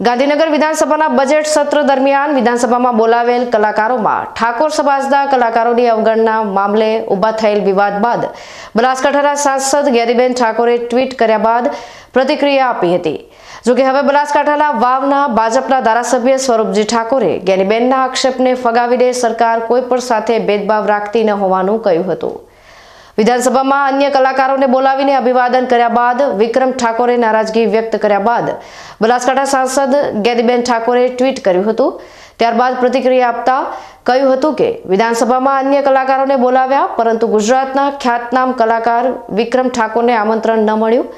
ગાંધીનગર વિધાનસભાના બજેટ સત્ર દરમિયાન વિધાનસભામાં બોલાવેલ કલાકારોમાં ઠાકોર સમાજના કલાકારોની અવગણના મામલે ઊભા થયેલ વિવાદ બાદ બનાસકાંઠાના સાંસદ ગેરીબેન ઠાકોરે ટ્વીટ કર્યા બાદ પ્રતિક્રિયા આપી હતી. જોકે હવે બનાસકાંઠાના વાવના ભાજપના ધારાસભ્ય સ્વરૂપજી ઠાકોરે ગેરીબેનના આક્ષેપને ફગાવીને સરકાર કોઈ પણ સાથે ભેદભાવ રાખતી ન હોવાનું કહ્યું હતું. વિધાનસભામાં અન્ય કલાકારોને બોલાવીને અભિવાદન કર્યા બાદ વિક્રમ ઠાકોરે નારાજગી વ્યક્ત કર્યા બાદ બનાસકાંઠા સાંસદ ગેરીબેન ઠાકોરે ટ્વીટ કર્યું હતું. ત્યારબાદ પ્રતિક્રિયા આપતા કહ્યું હતું કે, વિધાનસભામાં અન્ય કલાકારોને બોલાવ્યા, પરંતુ ગુજરાતના ખ્યાતનામ કલાકાર વિક્રમ ઠાકોરને આમંત્રણ ન મળ્યું.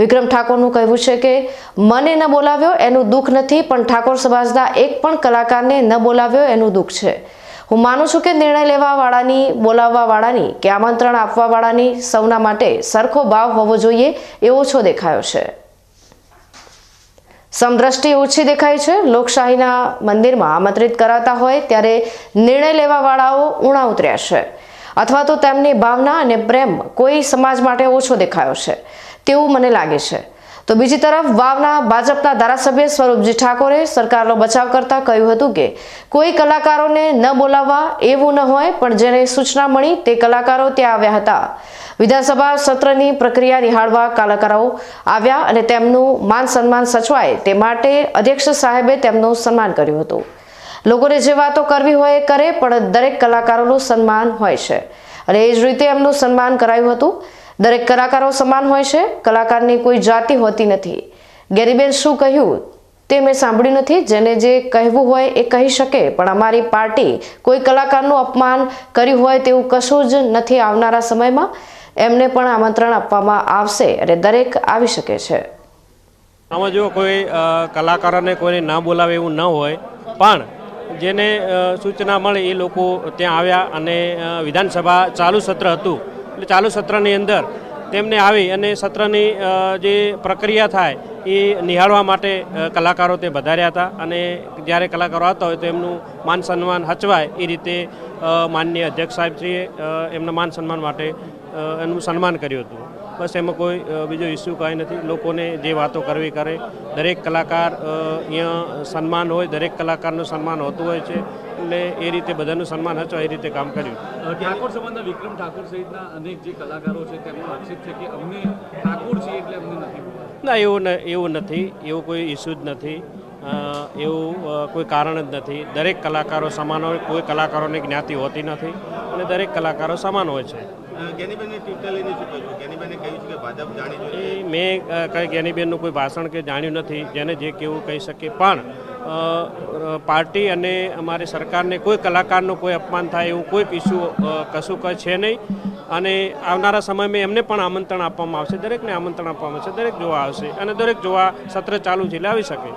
વિક્રમ ઠાકોરનું કહેવું છે કે, મને ન બોલાવ્યો એનું દુઃખ નથી, પણ ઠાકોર સમાજના એક પણ કલાકારને ન બોલાવ્યો એનું દુઃખ છે. હું માનું છું કે નિર્ણય લેવા વાળાની બોલાવવા વાળાની કે આમંત્રણ આપવા વાળાની સૌના માટે સરખો ભાવ હોવો જોઈએ એ ઓછો દેખાયો છે. સમદ્રષ્ટિ ઓછી દેખાય છે. લોકશાહીના મંદિરમાં આમંત્રિત કરાતા હોય ત્યારે નિર્ણય લેવા વાળાઓ ઉણા ઉતર્યા છે. અથવા તો તેમની ભાવના અને પ્રેમ કોઈ સમાજ માટે ઓછો દેખાયો છે. તેવું મને લાગે છે. તો બીજી તરફ વાવના ભાજપના ધારાસભ્ય સ્વરૂપજી ઠાકોરે સરકારનો બચાવ કરતા કહ્યું હતું કે કોઈ કલાકારોને ન બોલાવવા એવું ન હોય, પણ જેને સૂચના મળી તે કલાકારો ત્યાં આવ્યા હતા. વિધાનસભા સત્રની પ્રક્રિયા નિહાળવા કલાકારો આવ્યા અને તેમનું માન સન્માન સચવાય તે માટે અધ્યક્ષ સાહેબે તેમનું સન્માન કર્યું હતું. લોકોને જે વાતો કરવી હોય એ કરે, પણ દરેક કલાકારોનું સન્માન હોય છે. અને એ જ રીતે એમનું સન્માન કરાયું હતું. દરેક કલાકારો સમાન હોય છે? કલાકારની કોઈ જાતિ હોતી નથી. ગેરીબેન શું કહ્યું? તે મેં સાંભળ્યું નથી. જેને જે કહેવું હોય એ કહી શકે. પણ અમારી પાર્ટી કોઈ કલાકારનું અપમાન કર્યું હોય તેવું કશું જ નથી આવનારા સમયમાં. એમને પણ આમંત્રણ આપવામાં આવશે અને દરેક આવી શકે છે. આમાં જો કોઈ કલાકારોને કોઈને ના બોલાવે એવું ન હોય, પણ જેને સૂચના મળે એ લોકો ત્યાં આવ્યા અને વિધાનસભા ચાલુ સત્ર હતું. એટલે ચાલુ સત્રની અંદર તેમને આવી અને સત્રની જે પ્રક્રિયા થાય એ નિહાળવા માટે કલાકારો તે વધાર્યા હતા અને જ્યારે કલાકારો આવતા હોય તો એમનું માન સન્માન હચવાય એ રીતે માનનીય અધ્યક્ષ સાહેબશ્રીએ એમના માન સન્માન માટે એનું સન્માન કર્યું હતું. બસ એમાં કોઈ બીજો ઇસ્યુ કાંઈ નથી. લોકોને જે વાતો કરવી કરે દરેક કલાકાર અહીંયા સન્માન હોય દરેક કલાકારનું સન્માન હોતું હોય છે એટલે એ રીતે બધાનું સન્માન હચો એ રીતે કામ કર્યું. ઠાકોર સંબંધના વિક્રમ ઠાકોર સહિતના અનેક જે કલાકારો છે તેમનો આક્ષેપ છે કે અમને ઠાકોર છીએ એટલે અમને નથી ના એવું એવું નથી. એવું કોઈ ઇસ્યુ જ નથી. એવું કોઈ કારણ જ નથી. દરેક કલાકારો સમાન હોય કોઈ કલાકારોની જ્ઞાતિ હોતી નથી. અને દરેક કલાકારો સમાન હોય છે. જ્ઞાનીબેનની ટ્વિટર કહ્યું કે મેં કઈ જ્ઞાનીબેનનું કોઈ ભાષણ કે જાણ્યું નથી, જેને જે કેવું કહી શકે. પણ પાર્ટી અને અમારી સરકારને કોઈ કલાકારનું કોઈ અપમાન થાય એવું કોઈ ઇસ્યુ કશું કંઈ છે નહીં. અને આવનારા સમયમાં એમને પણ આમંત્રણ આપવામાં આવશે. દરેકને આમંત્રણ આપવામાં આવશે. દરેક જોવા આવશે. અને દરેક જોવા સત્ર ચાલુ છે એટલે આવી શકે.